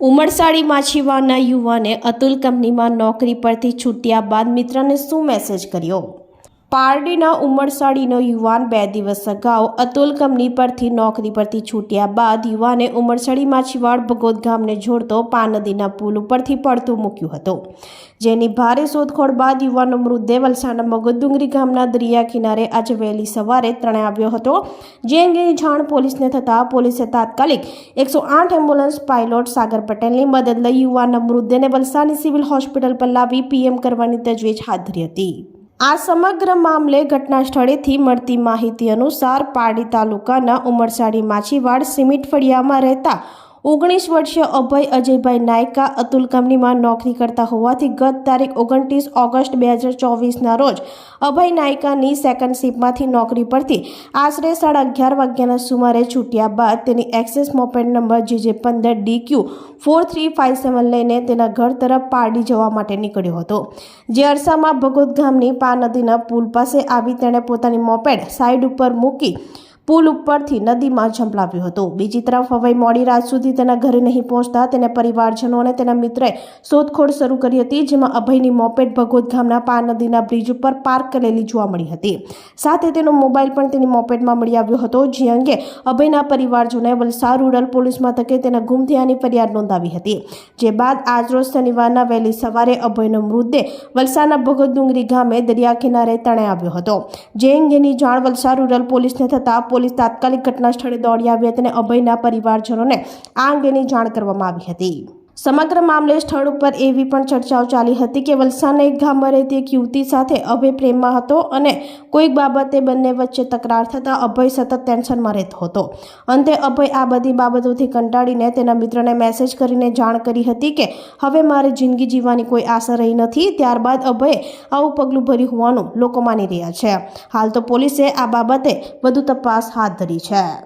ઉમરસાડી માછીવાના યુવાને અતુલ કંપનીમાં નોકરી પરથી છૂટ્યા બાદ મિત્રને શું મેસેજ કર્યો? પારડીના ઉમરસાડીનો યુવાન બે દિવસ અગાઉ અતુલ કંપની પરથી નોકરી પરથી છૂટ્યા બાદ યુવાને ઉમરસાડી માછીવાડ ભગોદ ગામને જોડતો પાન નદીના પુલ ઉપરથી પડતું મૂક્યું હતું. જેની ભારે શોધખોળ બાદ યુવાનો મૃતદેહ વલસાડના મગોદુંગરી ગામના દરિયા કિનારે આજે વહેલી સવારે ત્રણે આવ્યો હતો. જે અંગેની જાણ પોલીસને થતાં પોલીસે તાત્કાલિક એકસો આઠ એમ્બ્યુલન્સ પાયલોટ સાગર પટેલની મદદ લઈ યુવાનના મૃતદેહને વલસાડની સિવિલ હોસ્પિટલ પર લાવી પીએમ કરવાની તજવીજ હાથ ધરી હતી. આ સમગ્ર મામલે ઘટના સ્થળેથી મળતી માહિતી અનુસાર પારડી તાલુકાના ઉમરસાડી માછીવાડ સિમેન્ટ ફળિયામાં રહેતા ઓગણીસ વર્ષીય અભય અજયભાઈ નાયકા અતુલ કંપનીમાં નોકરી કરતા હોવાથી ગત તારીખ ઓગણત્રીસ ઓગસ્ટ બે હજાર ચોવીસના રોજ અભય નાયકાની સેકન્ડ શિપમાંથી નોકરી પરથી આશરે સાડા અગિયાર વાગ્યાના સુમારે છૂટ્યા બાદ તેની એક્સેસ મોપેડ નંબર જીજે પંદર D Q four three five seven લઈને તેના ઘર તરફ પારડી જવા માટે નીકળ્યો હતો. જે અરસામાં ભગોદ ગામની પા નદીના પુલ પાસે આવી તેણે પોતાની મોપેડ સાઇડ ઉપર મૂકી પુલ ઉપરથી નદીમાં ઝંપલાવ્યો હતો. બીજી તરફ હવે મોડી રાત સુધી તેના ઘરે નહીં પહોંચતા તેના પરિવારજનો અને તેના મિત્રએ શોધખોળ શરૂ કરી હતી, જેમાં અભયની મોપેટ ભગોદ ગામના પા નદીના બ્રિજ ઉપર પાર્ક કરેલી જોવા મળી હતી. સાથે તેનો મોબાઈલ પણ તેની મોપેટમાં મળી આવ્યો હતો, જે અંગે અભયના પરિવારજનોએ વલસાડ રૂરલ પોલીસ મથકે તેના ગુમ થયાની ફરિયાદ નોંધાવી હતી. જે બાદ આજરોજ શનિવારના વહેલી સવારે અભયનો મૃતદેહ વલસાડના ભગત ડુંગરી ગામે દરિયા કિનારે તણાઈ આવ્યો હતો. જે અંગેની જાણ વલસાડ રૂરલ પોલીસને થતાં પોલીસ તાત્કાલિક ઘટના સ્થળે દોડી આવી હતી અને અભયના પરિવારજનોને આ અંગેની જાણ કરવામાં આવી હતી. સમગ્ર મામલે સ્થળ ઉપર એવી પણ ચર્ચાઓ ચાલી હતી કે વલસાડના એક ગામમાં રહેતી એક યુવતી સાથે અભય પ્રેમમાં હતો અને કોઈક બાબતે બંને વચ્ચે તકરાર થતાં અભય સતત ટેન્શનમાં રહેતો હતો. અંતે અભય આ બધી બાબતોથી કંટાળીને તેના મિત્રને મેસેજ કરીને જાણ કરી હતી કે, હવે મારે જિંદગી જીવવાની કોઈ આશા રહી નથી, ત્યારબાદ અભયે આવું પગલું ભર્યું હોવાનું લોકો માની રહ્યા છે. હાલ તો પોલીસે આ બાબતે વધુ તપાસ હાથ ધરી છે.